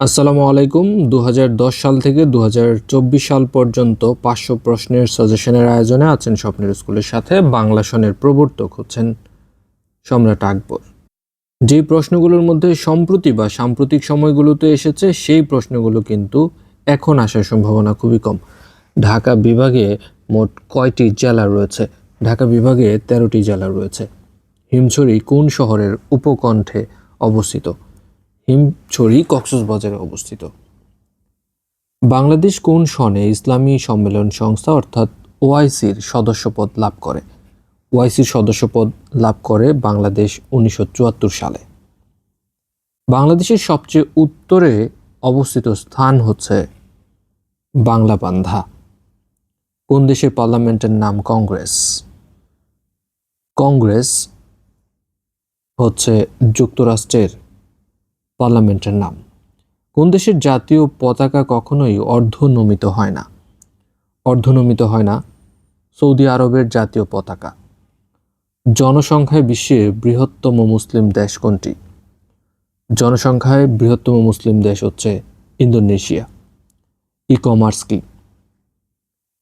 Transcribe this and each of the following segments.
আসসালামু আলাইকুম। দু হাজার দশ সাল থেকে দু হাজার চব্বিশ সাল পর্যন্ত পাঁচশো প্রশ্নের সাজেশনের আয়োজনে আছেন স্বপ্নের স্কুলের সাথে বাংলা সনের প্রবর্তক হচ্ছেন সম্রাট আকবর। যে প্রশ্নগুলোর মধ্যে সম্প্রতি বা সাম্প্রতিক সময়গুলোতে এসেছে, সেই প্রশ্নগুলো কিন্তু এখন আসার সম্ভাবনা খুবই কম। ঢাকা বিভাগে মোট কয়টি জেলা রয়েছে? ঢাকা বিভাগে তেরোটি জেলা রয়েছে। হিমছড়ি কোন শহরের উপকণ্ঠে অবস্থিত? হিমছড়ি কক্সবাজারে অবস্থিত। বাংলাদেশ কোন সনে ইসলামী সম্মেলন সংস্থা অর্থাৎ ওআইসির সদস্যপদ লাভ করে? ওআইসির সদস্যপদ লাভ করে বাংলাদেশ উনিশশো চুয়াত্তর সালে। বাংলাদেশের সবচেয়ে উত্তরে অবস্থিত স্থান হচ্ছে বাংলাবান্ধা কোন দেশের পার্লামেন্টের নাম কংগ্রেস? কংগ্রেস হচ্ছে যুক্তরাষ্ট্রের পার্লামেন্টের নাম। কোন দেশের জাতীয় পতাকা কখনোই অর্ধনমিত হয় না। অর্ধনমিত হয় না সৌদি আরবের জাতীয় পতাকা। জনসংখ্যায় বিশ্বের বৃহত্তম মুসলিম দেশ কোনটি? জনসংখ্যায় বৃহত্তম মুসলিম দেশ হচ্ছে ইন্দোনেশিয়া। ই কমার্স কি?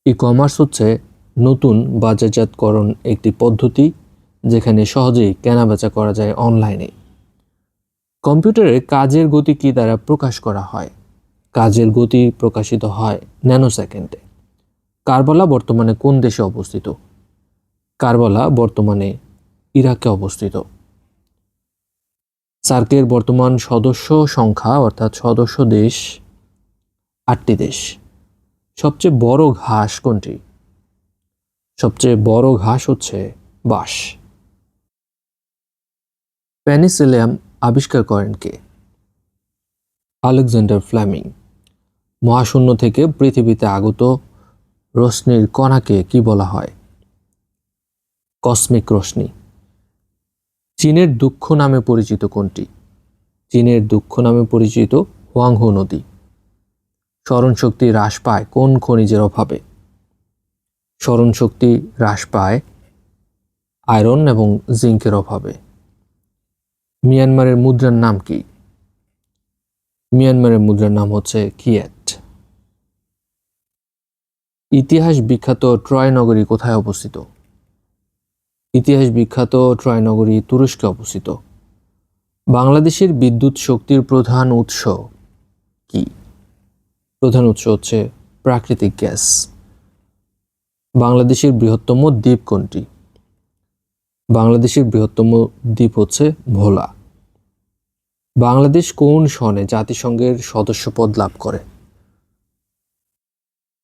ই কমার্স হচ্ছে নতুন বাজারজাতকরণ একটি পদ্ধতি যেখানে সহজেই কেনাবেচা করা যায় অনলাইনে। কম্পিউটারে কাজের গতি কি দ্বারা প্রকাশ করা হয়? কাজের গতি প্রকাশিত হয় ন্যানো সেকেন্ডে কারবালা বর্তমানে কোন দেশে অবস্থিত? কারবালা বর্তমানে ইরাকে অবস্থিত। সার্কের বর্তমান সদস্য সংখ্যা অর্থাৎ সদস্য দেশ আটটি দেশ। সবচেয়ে বড় ঘাস কোনটি? সবচেয়ে বড় ঘাস হচ্ছে বাঁশ। প্যানিসিলিয়াম আবিষ্কার করেন কে? আলেকজান্ডার ফ্ল্যামিং। মহাশূন্য থেকে পৃথিবীতে আগত রশ্মির কণাকে কি বলা হয়? কসমিক রশ্মি। চীনের দুঃখ নামে পরিচিত কোনটি? চীনের দুঃখ নামে পরিচিত হোয়াংহো নদী। স্মরণশক্তি হ্রাস পায় কোন খনিজের অভাবে? স্মরণশক্তি হ্রাস পায় আয়রন এবং জিঙ্কের অভাবে। মিয়ানমারের মুদ্রার নাম কি? মিয়ানমারের মুদ্রার নাম হচ্ছে কিয়েট ইতিহাস বিখ্যাত ট্রয় নগরী কোথায় অবস্থিত? ইতিহাস বিখ্যাত ট্রয় নগরী তুরস্কে অবস্থিত। বাংলাদেশের বিদ্যুৎ শক্তির প্রধান উৎস কি? প্রধান উৎস হচ্ছে প্রাকৃতিক গ্যাস। বাংলাদেশের বৃহত্তম দ্বীপ কোনটি? বাংলাদেশের বৃহত্তম দ্বীপ হচ্ছে ভোলা। বাংলাদেশ কোন সনে জাতিসংঘের সদস্যপদ লাভ করে?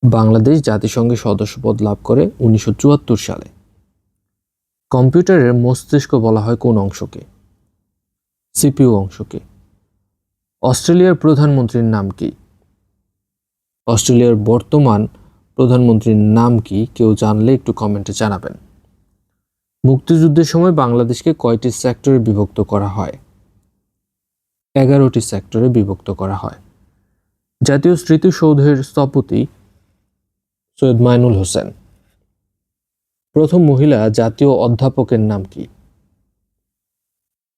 বাংলাদেশ জাতিসংঘের সদস্যপদ লাভ করে উনিশশো চুয়াত্তর সালে। কম্পিউটারের মস্তিষ্ক বলা হয় কোন অংশকে? সিপিইউ অংশকে। অস্ট্রেলিয়ার প্রধানমন্ত্রীর নাম কি? অস্ট্রেলিয়ার বর্তমান প্রধানমন্ত্রীর নাম কি কেউ জানলে একটু কমেন্টে জানাবেন। মুক্তিযুদ্ধের সময় বাংলাদেশকে কয়টি সেক্টরে বিভক্ত করা হয়? এগারোটি সেক্টরে বিভক্ত করা হয়। জাতীয় স্মৃতিসৌধের স্থপতি সৈয়দ মাইনুল হোসেন। প্রথম মহিলা জাতীয় অধ্যাপকের নাম কি?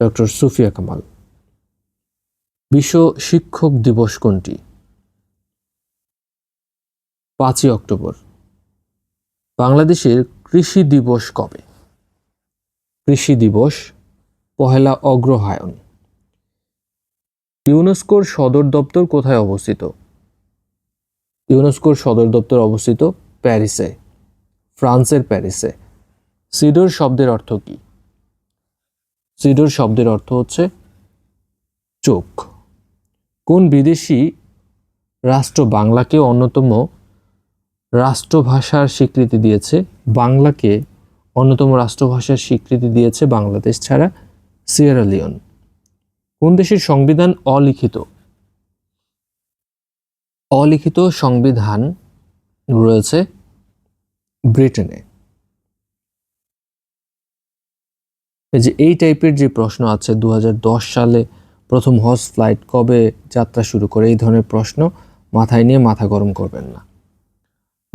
ডক্টর সুফিয়া কামাল। বিশ্ব শিক্ষক দিবস কোনটি? পাঁচই অক্টোবর। বাংলাদেশের কৃষি দিবস কবে? কৃষি দিবস পহেলা অগ্রহায়ণ। ইউনেস্কোর সদর দপ্তর কোথায় অবস্থিত? ইউনেস্কোর সদর দপ্তর অবস্থিত প্যারিসে, ফ্রান্সের প্যারিসে। সিডোর শব্দের অর্থ কি? সিডোর শব্দের অর্থ হচ্ছে চোখ। কোন বিদেশি রাষ্ট্র বাংলাকে অন্যতম রাষ্ট্রভাষার স্বীকৃতি দিয়েছে? বাংলাকে অন্যতম রাষ্ট্রভাষার স্বীকৃতি দিয়েছে বাংলাদেশ ছাড়া সিয়েরা লিওন। কোন দেশের সংবিধান অলিখিত? অলিখিত সংবিধান রয়েছে ব্রিটেনে। এই যে এই টাইপের যে প্রশ্ন আছে দু হাজার দশ সালে প্রথম হজ ফ্লাইট কবে যাত্রা শুরু করে, এই ধরনের প্রশ্ন মাথায় নিয়ে মাথা গরম করবেন না।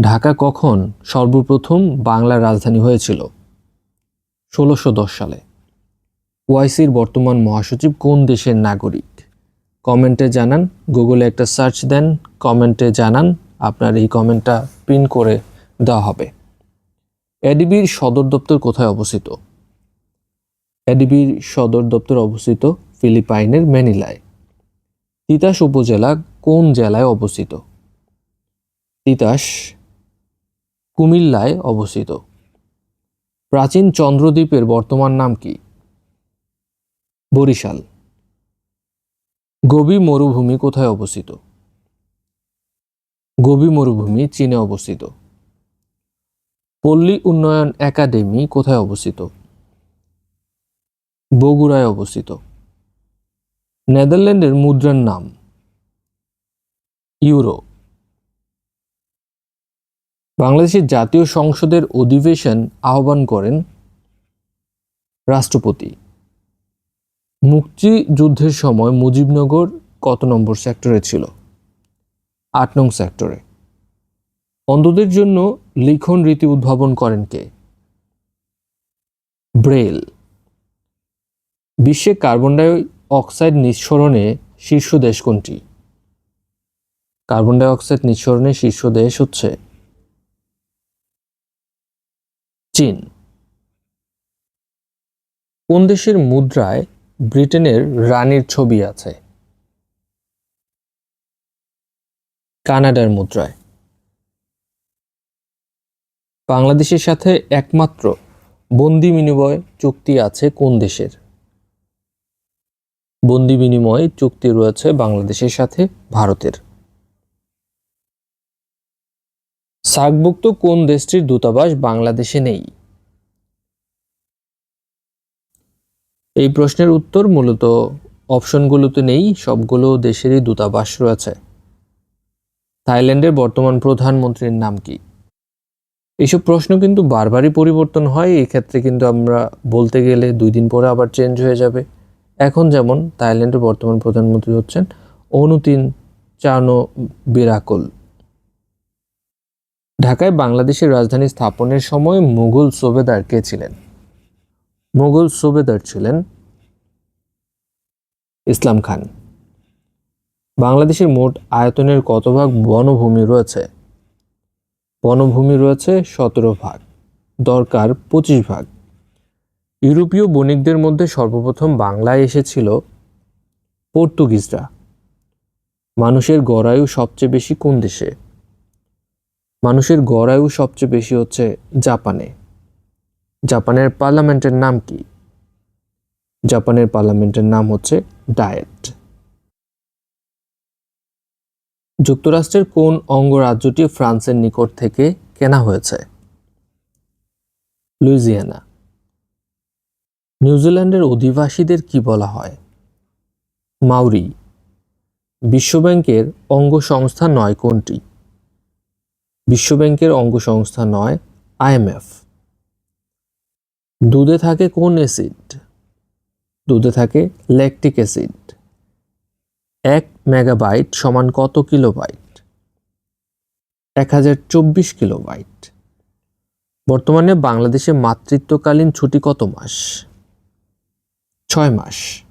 ঢাকা কখন সর্বপ্রথম বাংলার রাজধানী হয়েছিল? ষোলোশো সালে। ওয়াইসির বর্তমান মহাসচিব কোন দেশের নাগরিক? কমেন্টে জানান, গুগলে একটা সার্চ দেন, কমেন্টে জানান, আপনার এই কমেন্টটা পিন করে দেওয়া হবে। এডিবির সদর দপ্তর কোথায় অবস্থিত? এডিবির সদর দপ্তর অবস্থিত ফিলিপাইনের ম্যানিলায়। তিতাস উপজেলা কোন জেলায় অবস্থিত? তিতাস কুমিল্লায় অবস্থিত। প্রাচীন চন্দ্রদ্বীপের বর্তমান নাম কি? বরিশাল। গোবি মরুভূমি কোথায় অবস্থিত? গোবি মরুভূমি চীনে অবস্থিত। পল্লী উন্নয়ন একাডেমি কোথায় অবস্থিত? বগুড়ায় অবস্থিত। নেদারল্যান্ডের মুদ্রার নাম, ইউরো। বাংলাদেশের জাতীয় সংসদের অধিবেশন আহ্বান করেন রাষ্ট্রপতি। মুক্তিযুদ্ধের সময় মুজিবনগর কত নম্বর সেক্টরে ছিল? আট নং সেক্টরে অন্ধদের জন্য লিখন রীতি উদ্ভাবন করেন কে? ব্রেল। বিশ্বে কার্বন ডাই অক্সাইড নিঃসরণে শীর্ষ দেশ কোনটি? কার্বন ডাই অক্সাইড নিঃসরণে শীর্ষ দেশ হচ্ছে চীন। কোন দেশের মুদ্রায় ব্রিটেনের রানীর ছবি আছে। কানাডার মুদ্রায়। বাংলাদেশের সাথে একমাত্র বন্দি বিনিময় চুক্তি আছে কোন দেশের? বন্দি বিনিময় চুক্তি রয়েছে বাংলাদেশের সাথে ভারতের। সার্কভুক্ত কোন দেশটির দূতাবাস বাংলাদেশে নেই? এই প্রশ্নের উত্তর মূলত অপশনগুলোতে নেই, সবগুলো দেশেরই দূতাবাস রয়েছে। থাইল্যান্ডের বর্তমান প্রধানমন্ত্রীর নাম কি? এইসব প্রশ্ন কিন্তু বারবারই পরিবর্তন হয় এই ক্ষেত্রে কিন্তু আমরা বলতে গেলে দুই দিন পরে আবার চেঞ্জ হয়ে যাবে। এখন যেমন থাইল্যান্ডের বর্তমান প্রধানমন্ত্রী হচ্ছেন অনুতিন চানো বিরাকল ঢাকায় বাংলাদেশের রাজধানী স্থাপনের সময় মুঘল সোবেদার কে ছিলেন? মুঘল সুবেদার ছিলেন ইসলাম খান। বাংলাদেশের মোট আয়তনের কত ভাগ বনভূমি রয়েছে? বনভূমি রয়েছে সতেরো ভাগ, দরকার পঁচিশ ভাগ। ইউরোপীয় বণিকদের মধ্যে সর্বপ্রথম বাংলায় এসেছিল পর্তুগিজরা। মানুষের গড়ায়ু সবচেয়ে বেশি কোন দেশে? মানুষের গড়ায়ু সবচেয়ে বেশি হচ্ছে জাপানে। জাপানের পার্লামেন্টের নাম কি? জাপানের পার্লামেন্টের নাম হচ্ছে ডায়েট। যুক্তরাষ্ট্রের কোন অঙ্গরাজ্যটি ফ্রান্সের নিকট থেকে কেনা হয়েছে? লুইজিয়ানা। নিউজিল্যান্ডের অধিবাসীদের কি বলা হয়? মাউরি। বিশ্বব্যাংকের অঙ্গ সংস্থা নয় কোনটি? বিশ্বব্যাংকের অঙ্গ সংস্থা নয় আইএমএফ দুধে থাকে কোন অ্যাসিড? দুধে থাকে ল্যাকটিক অ্যাসিড। এক মেগাবাইট সমান কত কিলোবাইট? এক হাজার চব্বিশ কিলোবাইট। বর্তমানে বাংলাদেশে মাতৃত্বকালীন ছুটি কত মাস? ছয় মাস।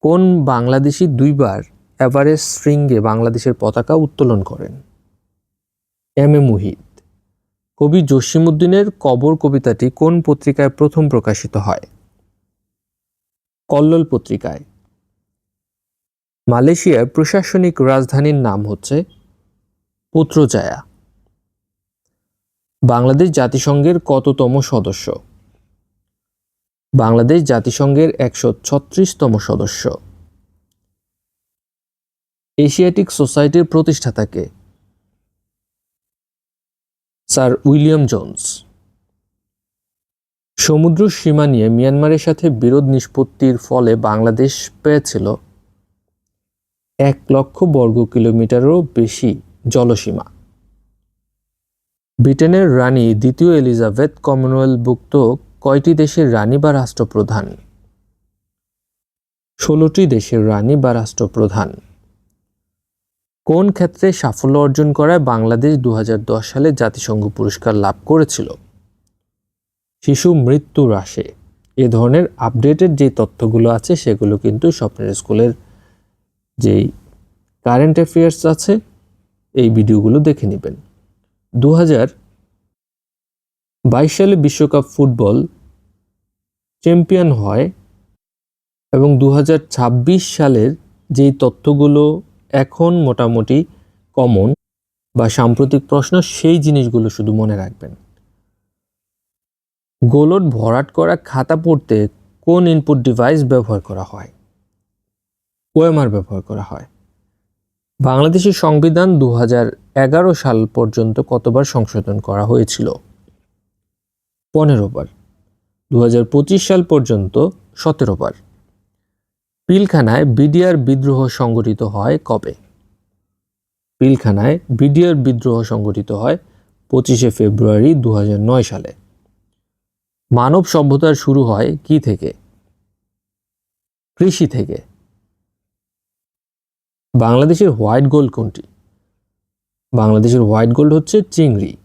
কোন বাংলাদেশি দুইবার এভারেস্ট শৃঙ্গে বাংলাদেশের পতাকা উত্তোলন করেন? M A Muhith. কবি জসিমুদ্দিনের কবর কবিতাটি কোন পত্রিকায় প্রথম প্রকাশিত হয়? কল্লোল পত্রিকায়। মালয়েশিয়ার প্রশাসনিক রাজধানীর নাম হচ্ছে পুত্রজায়া। বাংলাদেশ জাতিসংঘের কততম সদস্য? বাংলাদেশ জাতিসংঘের একশো ছত্রিশতম সদস্য। এশিয়াটিক সোসাইটির প্রতিষ্ঠাতাকে স্যার উইলিয়াম জোন্স। সমুদ্র সীমা নিয়ে মিয়ানমারের সাথে বিরোধ নিষ্পত্তির ফলে বাংলাদেশ পেয়েছিল এক লক্ষ বর্গ কিলোমিটারও বেশি জলসীমা। ব্রিটেনের রানী দ্বিতীয় এলিজাবেথ কমনওয়েলথভুক্ত কয়টি দেশের রানী বা রাষ্ট্রপ্রধান? ষোলোটি দেশের রানী বা রাষ্ট্রপ্রধান। কোন ক্ষেত্রে সাফল্য অর্জন করায় বাংলাদেশ দু হাজার দশ সালে জাতিসংঘ পুরস্কার লাভ করেছিল? শিশু মৃত্যু হ্রাসে এ ধরনের আপডেটেড যে তথ্যগুলো আছে, সেগুলো কিন্তু স্বপ্নের স্কুলের যেই কারেন্ট অ্যাফেয়ার্স আছে, এই ভিডিওগুলো দেখে নেবেন। দু বাইশ সালে বিশ্বকাপ ফুটবল চ্যাম্পিয়ন হয় এবং দু হাজার ছাব্বিশ সালের যেই তথ্যগুলো এখন মোটামুটি কমন বা সাম্প্রতিক প্রশ্ন, সেই জিনিসগুলো শুধু মনে রাখবেন। গোলট ভরাট করা খাতা পড়তে কোন ইনপুট ডিভাইস ব্যবহার করা হয়? ওএমআর ব্যবহার করা হয়। বাংলাদেশের সংবিধান দু এগারো সাল পর্যন্ত কতবার সংশোধন করা হয়েছিল? পনেরো বার। দু হাজার পঁচিশ সাল পর্যন্ত সতেরো বার। পিলখানায় বিডিআর বিদ্রোহ সংগঠিত হয় কবে? পিলখানায় বিডিআর বিদ্রোহ সংগঠিত হয় পঁচিশে ফেব্রুয়ারি দু হাজার নয় সালে। মানব সভ্যতার শুরু হয় কি থেকে? কৃষি থেকে। বাংলাদেশের হোয়াইট গোল্ড কোনটি? বাংলাদেশের হোয়াইট গোল্ড হচ্ছে চিংড়ি।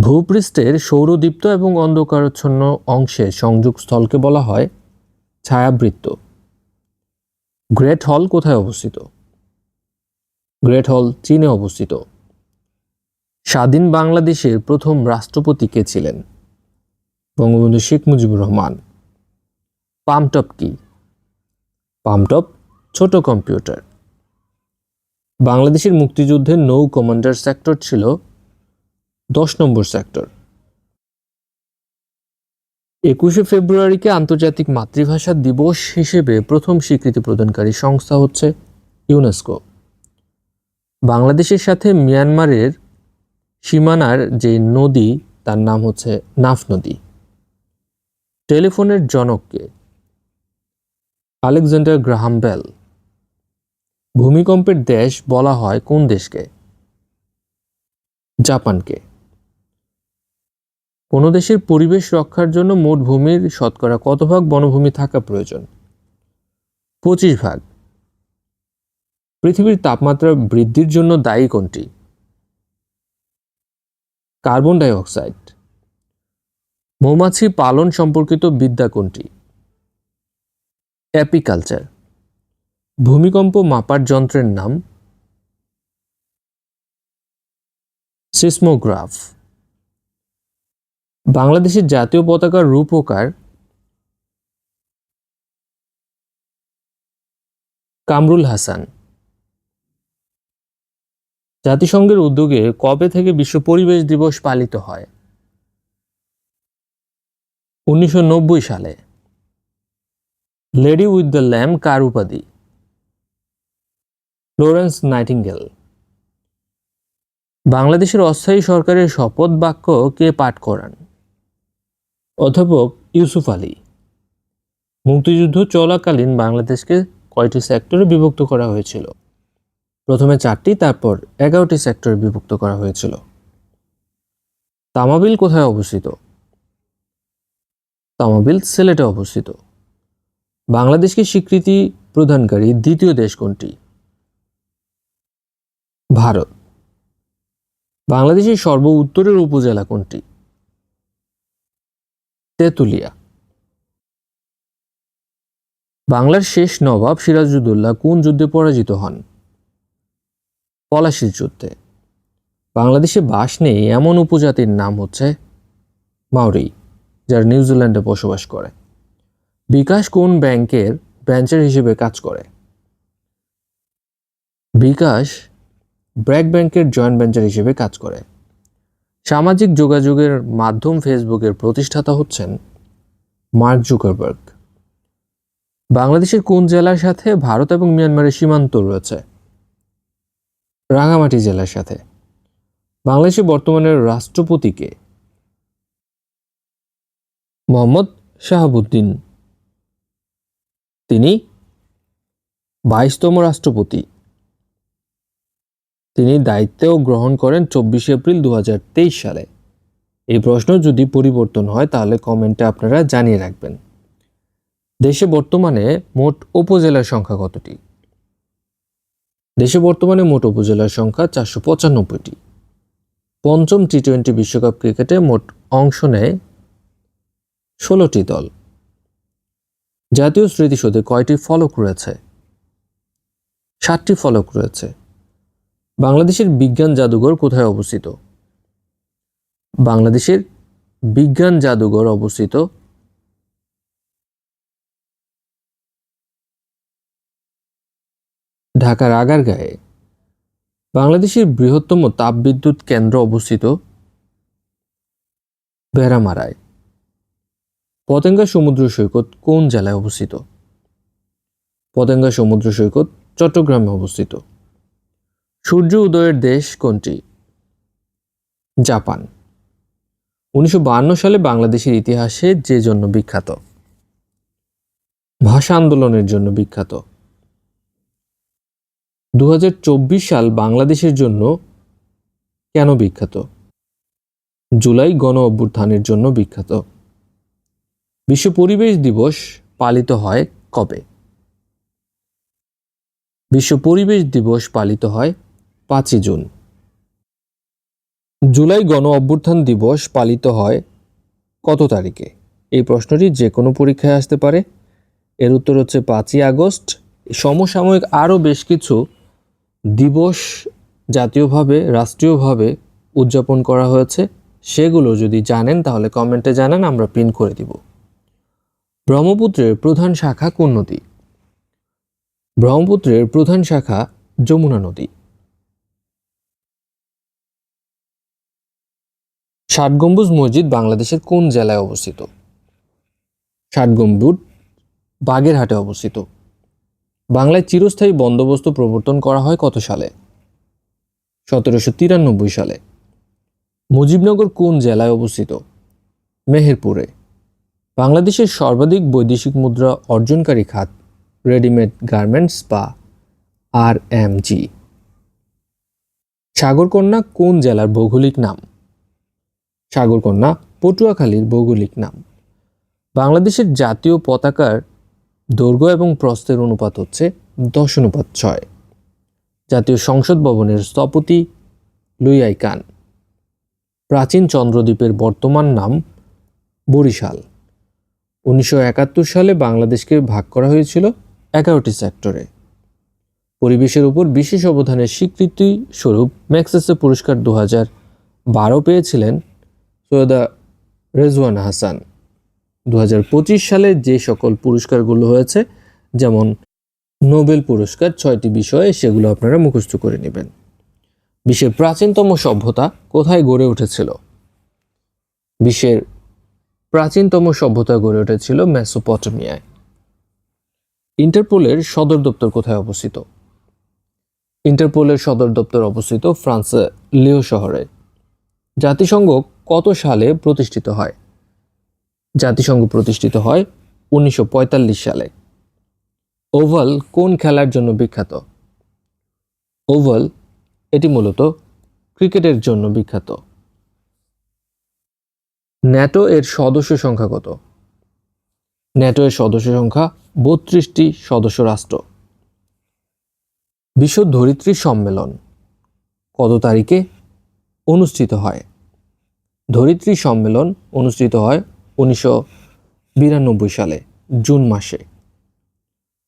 ভূপৃষ্ঠের সৌরদীপ্ত এবং অন্ধকারচ্ছন্ন অংশে সংযোগ স্থলকে বলা হয় ছায়াবৃত্ত। গ্রেট হল কোথায় অবস্থিত? গ্রেট হল চীনে অবস্থিত। স্বাধীন বাংলাদেশের প্রথম রাষ্ট্রপতি কে ছিলেন? বঙ্গবন্ধু শেখ মুজিবুর রহমান। পামটপ কি? পামটপ ছোট কম্পিউটার। বাংলাদেশের মুক্তিযুদ্ধের নৌ কমান্ডার সেক্টর ছিল দশ নম্বর সেক্টর। একুশে ফেব্রুয়ারিকে আন্তর্জাতিক মাতৃভাষা দিবস হিসেবে প্রথম স্বীকৃতি প্রদানকারী সংস্থা হচ্ছে ইউনেস্কো। বাংলাদেশের সাথে মিয়ানমারের সীমানার যে নদী, তার নাম হচ্ছে নাফ নদী। টেলিফোনের জনককে আলেকজান্ডার গ্রাহাম বেল। ভূমিকম্পের দেশ বলা হয় কোন দেশকে? জাপানকে। কোনো দেশের পরিবেশ রক্ষার জন্য মোট ভূমির শতকরা কত ভাগ বনভূমি থাকা প্রয়োজন? পঁচিশ ভাগ। পৃথিবীর তাপমাত্রা বৃদ্ধির জন্য দায়ী কোনটি? কার্বন ডাই অক্সাইড মৌমাছি পালন সম্পর্কিত বিদ্যা কোনটি? অ্যাপিকালচার। ভূমিকম্প মাপার যন্ত্রের নাম? সিসমোগ্রাফ। বাংলাদেশের জাতীয় পতাকার রূপকার কামরুল হাসান। জাতিসংঘের উদ্যোগে কবে থেকে বিশ্ব পরিবেশ দিবস পালিত হয়? উনিশশো নব্বই সালে। লেডি উইথ দ্য ল্যাম্প কার উপাধি? Florence Nightingale. বাংলাদেশের অস্থায়ী সরকারের শপথ বাক্য কে পাঠ করান? অধ্যাপক ইউসুফ আলী। মুক্তিযুদ্ধ চলাকালীন বাংলাদেশকে কয়টি সেক্টরে বিভক্ত করা হয়েছিল? প্রথমে চারটি, তারপর এগারোটি সেক্টরে বিভক্ত করা হয়েছিল। তামাবিল কোথায় অবস্থিত? তামাবিল সিলেটে অবস্থিত। বাংলাদেশকে স্বীকৃতি প্রদানকারী দ্বিতীয় দেশ কোনটি? ভারত। বাংলাদেশের সর্ব উত্তরের উপজেলা কোনটি? তেঁতুলিয়া। বাংলার শেষ নবাব সিরাজউদ্দৌলা কোন যুদ্ধে পরাজিত হন? পলাশির যুদ্ধে। বাংলাদেশে বাস নেই এমন উপজাতির নাম হচ্ছে মাউরি যারা নিউজিল্যান্ডে বসবাস করে। বিকাশ কোন ব্যাংকের ব্রাঞ্চের হিসেবে কাজ করে? বিকাশ ব্র্যাক ব্যাংকের জয়েন্ট ভেঞ্চার হিসেবে কাজ করে। সামাজিক যোগাযোগের মাধ্যম ফেসবুকের প্রতিষ্ঠাতা হচ্ছেন মার্ক জুকারবার্গ। বাংলাদেশের কোন জেলার সাথে ভারত এবং মিয়ানমারের সীমান্ত রয়েছে? রাঙামাটি জেলার সাথে। বাংলাদেশের বর্তমানের রাষ্ট্রপতিকে মোহাম্মদ শাহাবুদ্দিন। তিনি বাইশতম রাষ্ট্রপতি। তিনি দায়িত্বও গ্রহণ করেন চব্বিশে এপ্রিল দু হাজার তেইশ সালে। এই প্রশ্ন যদি পরিবর্তন হয়, তাহলে কমেন্টে আপনারা জানিয়ে রাখবেন। দেশে বর্তমানে মোট উপজেলার সংখ্যা কতটি? দেশে বর্তমানে মোট উপজেলার সংখ্যা চারশো পঁচানব্বইটি। পঞ্চম টি টোয়েন্টি বিশ্বকাপ ক্রিকেটে মোট অংশ নেয় ষোলোটি দল। জাতীয় স্মৃতিসৌধে কয়টি ফলক রয়েছে? সাতটি ফলক রয়েছে। বাংলাদেশের বিজ্ঞান জাদুঘর কোথায় অবস্থিত? বাংলাদেশের বিজ্ঞান জাদুঘর অবস্থিত ঢাকার আগারগাঁয়ে। বাংলাদেশের বৃহত্তম তাপবিদ্যুৎ কেন্দ্র অবস্থিত বেড়ামারায় পতেঙ্গা সমুদ্র সৈকত কোন জেলায় অবস্থিত? পতেঙ্গা সমুদ্র সৈকত চট্টগ্রামে অবস্থিত। সূর্য উদয়ের দেশ কোনটি? জাপান। উনিশশো সালে বাংলাদেশের ইতিহাসে যে জন্য বিখ্যাত। ভাষা আন্দোলনের জন্য বিখ্যাত। দু সাল বাংলাদেশের জন্য কেন বিখ্যাত? জুলাই গণ অভ্যুত্থানের জন্য বিখ্যাত। বিশ্ব পরিবেশ দিবস পালিত হয় কবে? বিশ্ব পরিবেশ দিবস পালিত হয় পাঁচই জুন। জুলাই গণ অভ্যুত্থান দিবস পালিত হয় কত তারিখে? এই প্রশ্নটি যে কোনো পরীক্ষায় আসতে পারে। এর উত্তর হচ্ছে পাঁচই আগস্ট। সমসাময়িক আরও বেশ কিছু দিবস জাতীয়ভাবে, রাষ্ট্রীয়ভাবে উদযাপন করা হয়েছে। সেগুলো যদি জানেন, তাহলে কমেন্টে জানান, আমরা পিন করে দিব। ব্রহ্মপুত্রের প্রধান শাখা কোন নদী? ব্রহ্মপুত্রের প্রধান শাখা যমুনা নদী। ষাট গম্বুজ মসজিদ বাংলাদেশের কোন জেলায় অবস্থিত? ষাট গম্বুজ বাগেরহাটে অবস্থিত। বাংলায় চিরস্থায়ী বন্দোবস্ত প্রবর্তন করা হয় কত সালে? সতেরোশো তিরানব্বই সালে। মুজিবনগর কোন জেলায় অবস্থিত? মেহেরপুরে। বাংলাদেশের সর্বাধিক বৈদেশিক মুদ্রা অর্জনকারী খাত রেডিমেড গার্মেন্টস বা আর এম জি। সাগরকন্যা কোন জেলার ভৌগোলিক নাম? সাগরকন্যা পটুয়াখালীর ভৌগোলিক নাম। বাংলাদেশের জাতীয় পতাকার দৈর্ঘ্য এবং প্রস্থের অনুপাত হচ্ছে দশ অনুপাত ছয়। জাতীয় সংসদ ভবনের স্থপতি লুইয়াই কান। প্রাচীন চন্দ্রদ্বীপের বর্তমান নাম বরিশাল। উনিশশো একাত্তর সালে বাংলাদেশকে ভাগ করা হয়েছিল এগারোটি সেক্টরে। পরিবেশের উপর বিশেষ অবদানের স্বীকৃতি স্বরূপ ম্যাক্সেসে পুরস্কার দু হাজার বারো পেয়েছিলেন সৈয়দা রেজওয়ান হাসান। দু হাজার পঁচিশ সালে যে সকল পুরস্কারগুলো হয়েছে, যেমন নোবেল পুরস্কার ছয়টি বিষয়ে সেগুলো আপনারা মুখস্থ করে নেবেন। বিশ্বের প্রাচীনতম সভ্যতা কোথায় গড়ে উঠেছিল? বিশ্বের প্রাচীনতম সভ্যতা গড়ে উঠেছিল মেসোপটেমিয়ায়। ইন্টারপোলের সদর দপ্তর কোথায় অবস্থিত? ইন্টারপোলের সদর দপ্তর অবস্থিত ফ্রান্সে লিও শহরে। জাতিসংঘ কত সালে প্রতিষ্ঠিত হয়? জাতিসংঘ প্রতিষ্ঠিত হয় উনিশশো পঁয়তাল্লিশ সালে। ওভাল কোন খেলার জন্য বিখ্যাত? ওভাল এটি মূলত ক্রিকেটের জন্য বিখ্যাত। ন্যাটো এর সদস্য সংখ্যা কত? ন্যাটো এর সদস্য সংখ্যা বত্রিশটি সদস্য রাষ্ট্র। বিশ্ব ধরিত্রী সম্মেলন কত তারিখে অনুষ্ঠিত হয়? ধরিত্রী সম্মেলন অনুষ্ঠিত হয় উনিশশো বিরানব্বই সালে, জুন মাসে।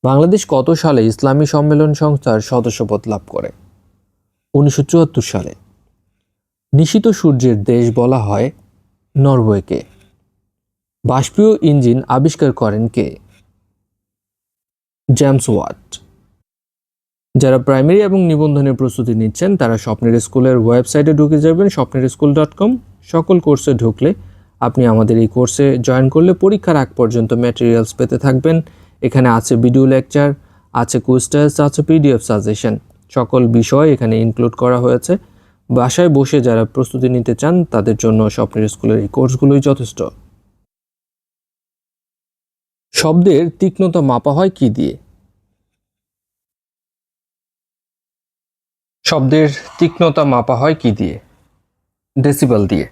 বাংলাদেশ কত সালে ইসলামী সম্মেলন সংস্থার সদস্যপদ লাভ করে? উনিশশো চুয়াত্তর সালে। নিশিত সূর্যের দেশ বলা হয় নরওয়েকে। বাষ্পীয় ইঞ্জিন আবিষ্কার করেন কে? James Watt. যারা প্রাইমারি এবং নিবন্ধনের প্রস্তুতি নিচ্ছেন, তারা স্বপ্নের স্কুলের ওয়েবসাইটে ঢুকে যাবেন স্বপ্নের স্কুল ডট কম সকল কোর্সে ঢুকলে আপনি আমাদের এই কোর্সে জয়েন করলে পরীক্ষার আগ পর্যন্ত ম্যাটেরিয়ালস পেতে থাকবেন। এখানে আছে ভিডিও লেকচার আছে কুইজ আছে পিডিএফ সাজেশন সকল বিষয় এখানে ইনক্লুড করা হয়েছে। বাসায় বসে যারা প্রস্তুতি নিতে চান, তাদের জন্য স্বপ্নের স্কুলের এই কোর্সগুলোই যথেষ্ট। শব্দের তীক্ষ্ণতা মাপা হয় কি দিয়ে? শব্দের তীক্ষ্ণতা মাপা হয় কি দিয়ে? ডেসিবেল দিয়ে।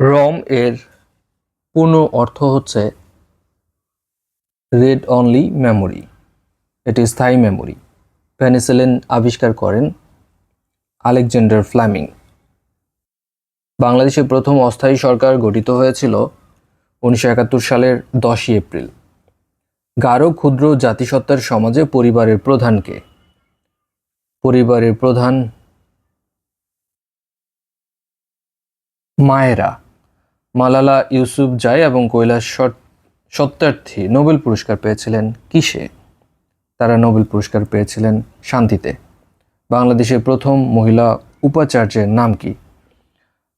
রম এর পূর্ণ অর্থ হচ্ছে রেড অনলি মেমোরি। এটি স্থায়ী মেমোরি। পেনিসিলিন আবিষ্কার করেন আলেকজান্ডার ফ্ল্যামিং। বাংলাদেশে প্রথম অস্থায়ী সরকার গঠিত হয়েছিল উনিশশো একাত্তর সালের দশই এপ্রিল। গারো ক্ষুদ্র জাতিসত্তার সমাজে পরিবারের প্রধানকে। পরিবারের প্রধান মায়েরা, মালালা ইউসুফ জাই এবং কৈলাস সত- সত্যার্থী নোবেল পুরস্কার পেয়েছিলেন কিসে? তারা নোবেল পুরস্কার পেয়েছিলেন শান্তিতে। বাংলাদেশের প্রথম মহিলা উপাচার্যের নাম কি?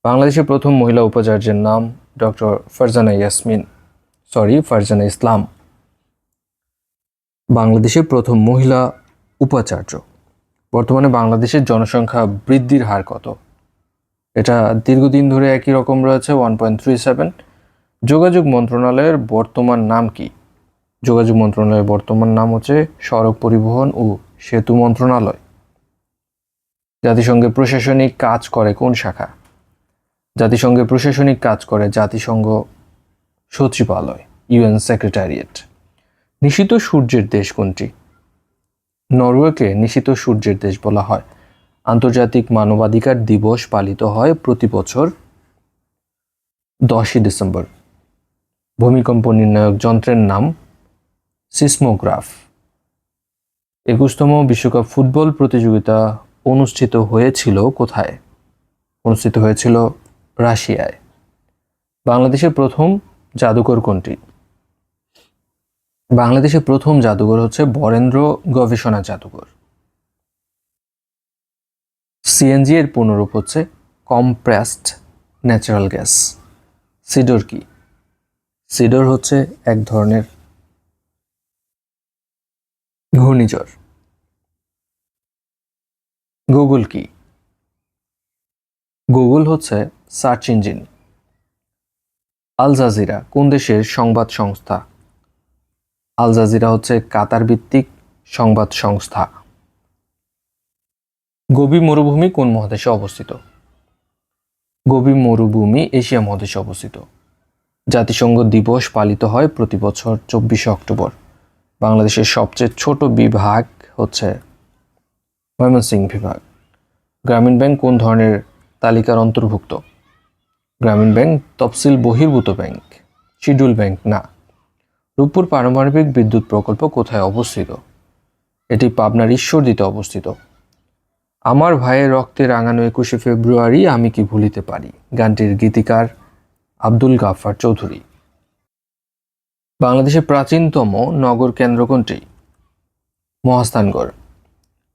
বাংলাদেশের প্রথম মহিলা উপাচার্যের নাম ডক্টর ফারজানা ইয়াসমিন, সরি, ফারজানা ইসলাম। বাংলাদেশের প্রথম মহিলা উপাচার্য। বর্তমানে বাংলাদেশের জনসংখ্যা বৃদ্ধির হার কত? এটা দীর্ঘদিন ধরে একই রকম রয়েছে ওয়ান পয়েন্ট থ্রি সেভেন যোগাযোগ মন্ত্রণালয়ের বর্তমান নাম কি? যোগাযোগ মন্ত্রণালয়ের বর্তমান নাম হচ্ছে সড়ক পরিবহন ও সেতু মন্ত্রণালয়। জাতিসংঘের প্রশাসনিক কাজ করে কোন শাখা? জাতিসংঘের প্রশাসনিক কাজ করে জাতিসংঘ সচিবালয়, ইউএন সেক্রেটারিয়েট। নিশিত সূর্যের দেশ কোনটি? নরওয়েকে নিশিত সূর্যের দেশ বলা হয়। আন্তর্জাতিক মানবাধিকার দিবস পালিত হয় প্রতি বছর দশই ডিসেম্বর। ভূমিকম্প নির্ণায়ক যন্ত্রের নাম সিসমোগ্রাফ। একুশতম বিশ্বকাপ ফুটবল প্রতিযোগিতা অনুষ্ঠিত হয়েছিল কোথায়? অনুষ্ঠিত হয়েছিল রাশিয়ায়। বাংলাদেশের প্রথম জাদুকর কোনটি? বাংলাদেশের প্রথম জাদুঘর হচ্ছে বরেন্দ্র গবেষণা জাদুঘর। সিএনজি এর পুনরূপ হচ্ছে কম্প্রেসড ন্যাচারাল গ্যাস সিডর কি? সিডর হচ্ছে এক ধরনের ঘূর্ণিঝড়। গুগল কি? গুগল হচ্ছে সার্চ ইঞ্জিন। আল জাজিরা, কোন দেশের সংবাদ সংস্থা আল জাজিরা হচ্ছে কাতার ভিত্তিক সংবাদ সংস্থা। গোবি মরুভূমি কোন মহাদেশে অবস্থিত? গোবি মরুভূমি এশিয়া মহাদেশে অবস্থিত। জাতিসংঘ দিবস পালিত হয় প্রতি বছর চব্বিশে অক্টোবর। বাংলাদেশের সবচেয়ে ছোট বিভাগ হচ্ছে ময়মনসিংহ বিভাগ। গ্রামীণ ব্যাংক কোন ধরনের তালিকার অন্তর্ভুক্ত? গ্রামীণ ব্যাংক তফসিল বহির্ভূত ব্যাংক, শিডিউল ব্যাংক না। রূপপুর পারমাণবিক বিদ্যুৎ প্রকল্প কোথায় অবস্থিত? এটি পাবনার ঈশ্বরদীতে অবস্থিত। আমার ভাইয়ের রক্তে রাঙানো একুশে ফেব্রুয়ারি আমি কি ভুলিতে পারি? গানটির গীতিকার আব্দুল গাফার চৌধুরী। বাংলাদেশের প্রাচীনতম নগর কেন্দ্র কোনটি? মহাস্থানগড়।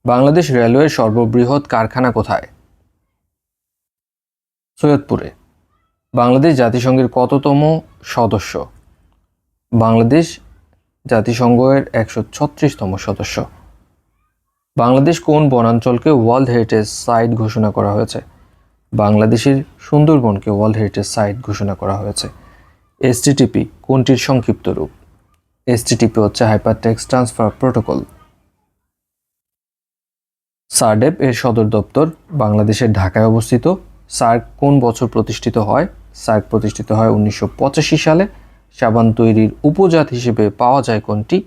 বাংলাদেশ রেলওয়ের সর্ববৃহৎ কারখানা কোথায়? সৈয়দপুরে। বাংলাদেশ জাতিসংঘের কততম সদস্য? বাংলাদেশ জাতিসংঘের একশো ছত্রিশতম সদস্য। বাংলাদেশ কোন বনাঞ্চলকে ওয়ার্ল্ড হেরিটেজ সাইট ঘোষণা করা হয়েছে? বাংলাদেশের সুন্দরবনকে ওয়ার্ল্ড হেরিটেজ সাইট ঘোষণা করা হয়েছে। এসটিটিপি কোনটির সংক্ষিপ্ত রূপ? এসটিটিপি হচ্ছে হাইপারটেক্সট ট্রান্সফার প্রোটোকল। সারডেপ এর সদর দপ্তর বাংলাদেশের ঢাকায় অবস্থিত। সার্ক কোন বছর প্রতিষ্ঠিত হয়? সার্ক প্রতিষ্ঠিত হয় উনিশশো পঁচাশি সালে। সাবান তৈরির উপজাত হিসেবে পাওয়া যায় কোনটি?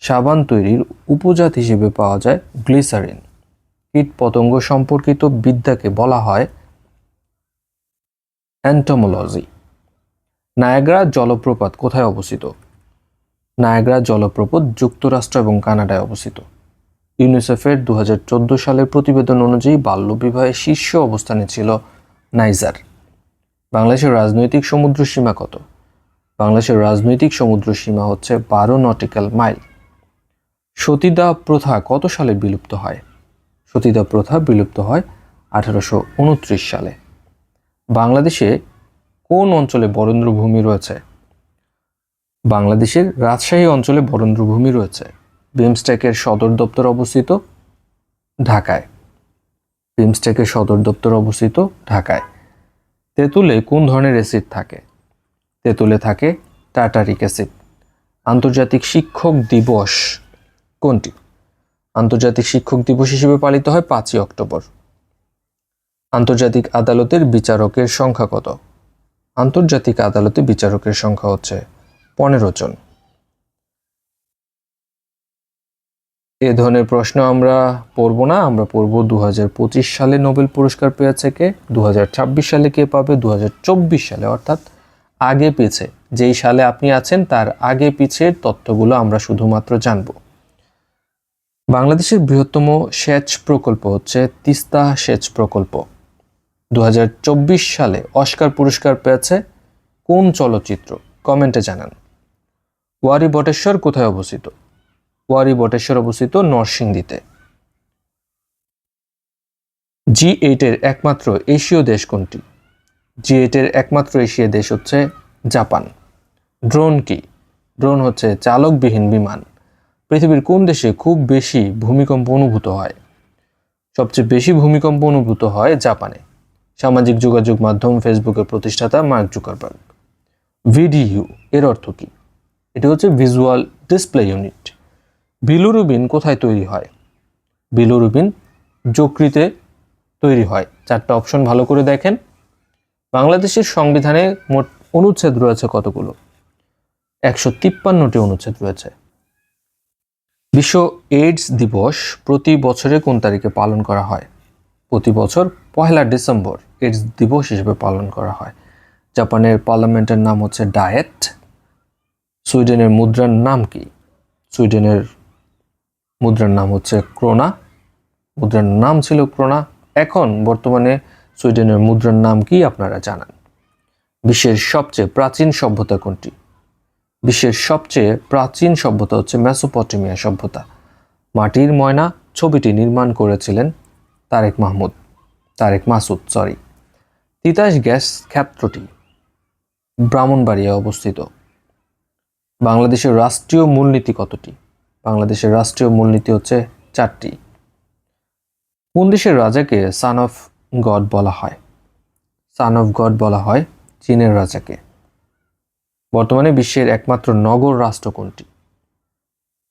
সাবান তৈরির উপজাত হিসেবে পাওয়া যায় গ্লিসারিন। কীট পতঙ্গ সম্পর্কিত বিদ্যাকে বলা হয় অ্যান্টোমোলজি নায়াগ্রা জলপ্রপাত কোথায় অবস্থিত? নায়াগ্রা জলপ্রপাত যুক্তরাষ্ট্র এবং কানাডায় অবস্থিত। ইউনিসেফের দু হাজার চোদ্দ সালের প্রতিবেদন অনুযায়ী বাল্যবিবাহের শীর্ষ অবস্থানে ছিল নাইজার। বাংলাদেশের রাজনৈতিক সমুদ্র সীমা কত? বাংলাদেশের রাজনৈতিক সমুদ্র সীমা হচ্ছে বারো নটিক্যাল মাইল। সতীদা প্রথা কত সালে বিলুপ্ত হয়? সতীদা প্রথা বিলুপ্ত হয় আঠারোশো উনত্রিশ সালে। বাংলাদেশে কোন অঞ্চলে বরেন্দ্রভূমি রয়েছে? বাংলাদেশের রাজশাহী অঞ্চলে বরেন্দ্রভূমি রয়েছে। বিমস্টেকের সদর দপ্তর অবস্থিত ঢাকায়। বিমস্টেকের সদর দপ্তর অবস্থিত ঢাকায়। তেঁতুলে কোন ধরনের অ্যাসিড থাকে? তেঁতুলে থাকে টাটারিক অ্যাসিড। আন্তর্জাতিক শিক্ষক দিবস কোনটি? আন্তর্জাতিক শিক্ষক দিবস হিসেবে পালিত হয় পাঁচই অক্টোবর। আন্তর্জাতিক আদালতের বিচারকের সংখ্যা কত? আন্তর্জাতিক আদালতে বিচারকের সংখ্যা হচ্ছে পনেরো জন। এ ধরনের প্রশ্ন আমরা পড়ব না, আমরা পড়ব দু হাজার পঁচিশ সালে নোবেল পুরস্কার পেয়েছে কে দু হাজার ছাব্বিশ সালে কে পাবে দু হাজার চব্বিশ সালে, অর্থাৎ আগে পিছে। যেই সালে আপনি আছেন, তার আগে পিছের তথ্যগুলো আমরা শুধুমাত্র জানব। বাংলাদেশের বৃহত্তম সেচ প্রকল্প হচ্ছে তিস্তা সেচ প্রকল্প। দু হাজার চব্বিশ সালে অস্কার পুরস্কার পেয়েছে কোন চলচ্চিত্র? কমেন্টে জানান। ওয়ারি বটেশ্বর কোথায় অবস্থিত? ওয়ারি বটেশ্বর অবস্থিত নরসিংদীতে। জি এইটের একমাত্র এশীয় দেশ কোনটি? জি এইটের একমাত্র এশীয় দেশ হচ্ছে জাপান। ড্রোন কি? ড্রোন হচ্ছে চালকবিহীন বিমান। পৃথিবীর কোন দেশে খুব বেশি ভূমিকম্প অনুভূত হয়? সবচেয়ে বেশি ভূমিকম্প অনুভূত হয় জাপানে। সামাজিক যোগাযোগ মাধ্যম ফেসবুকের প্রতিষ্ঠাতা মার্ক জুকারবার্গ। ভিডিইউ এর অর্থ কি? এটা হচ্ছে ভিজুয়াল ডিসপ্লে ইউনিট। বিলুরুবিন কোথায় তৈরি হয়? বিলুরুবিন যকৃতে তৈরি হয়। চারটা অপশন ভালো করে দেখেন। বাংলাদেশের সংবিধানে মোট অনুচ্ছেদ রয়েছে কতগুলো? একশো তিপ্পান্নটি অনুচ্ছেদ রয়েছে। বিশ্ব এইডস দিবস প্রতি বছরে কোন তারিখে পালন করা হয়? প্রতি বছর পহেলা ডিসেম্বর এইডস দিবস হিসেবে পালন করা হয়। জাপানের পার্লামেন্টের নাম হচ্ছে ডায়েট। সুইডেনের মুদ্রার নাম কি? সুইডেনের মুদ্রার নাম হচ্ছে ক্রোনা। মুদ্রার নাম ছিল ক্রোনা। এখন বর্তমানে সুইডেনের মুদ্রার নাম কি আপনারা জানান? বিশ্বের সবচেয়ে প্রাচীন সভ্যতা কোনটি? বিশ্বের সবচেয়ে প্রাচীন সভ্যতা হচ্ছে মেসোপটেমিয়া সভ্যতা। মাটির ময়না ছবিটি নির্মাণ করেছিলেন তারেক মাহমুদ, তারেক মাসুদ সরি তিতাস গ্যাস ক্ষেত্রটি ব্রাহ্মণবাড়িয়া অবস্থিত। বাংলাদেশের রাষ্ট্রীয় মূলনীতি কতটি? বাংলাদেশের রাষ্ট্রীয় মূলনীতি হচ্ছে চারটি। কোন দেশের রাজাকে সান অফ গড বলা হয়। সান অফ গড বলা হয় চীনের রাজাকে। বর্তমানে বিশ্বের একমাত্র নগর রাষ্ট্র কোনটি?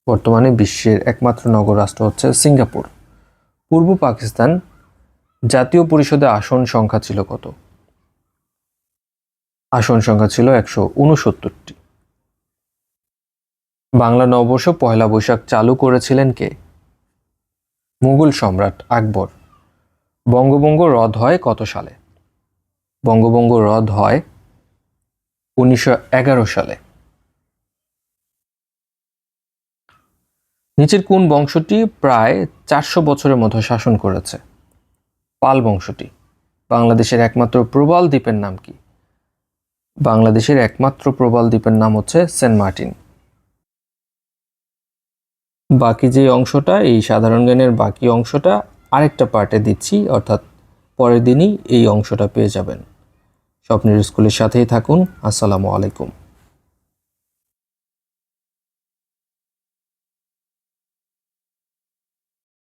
বর্তমানে বিশ্বের একমাত্র নগর রাষ্ট্র হচ্ছে সিঙ্গাপুর। পূর্ব পাকিস্তান জাতীয় পরিষদে আসন সংখ্যা ছিল কত? আসন সংখ্যা ছিল একশো উনসত্তরটি। বাংলা নববর্ষ পয়লা বৈশাখ চালু করেছিলেন কে? মুঘল সম্রাট আকবর। বঙ্গভঙ্গ রদ হয় কত সালে? বঙ্গভঙ্গ রদ হয় উনিশশো এগারো সালে। নিচের কোন বংশটি প্রায় চারশো বছরের মতো শাসন করেছে? পাল বংশটি। বাংলাদেশের একমাত্র প্রবাল দ্বীপের নাম কি? বাংলাদেশের একমাত্র প্রবাল দ্বীপের নাম হচ্ছে সেন্ট মার্টিন। বাকি যে অংশটা, এই সাধারণ জ্ঞানের বাকি অংশটা আরেকটা পার্টে দিচ্ছি, অর্থাৎ পরের দিনই এই অংশটা পেয়ে যাবেন। স্বপ্নের স্কুলের সাথেই থাকুন। আসসালামু আলাইকুম।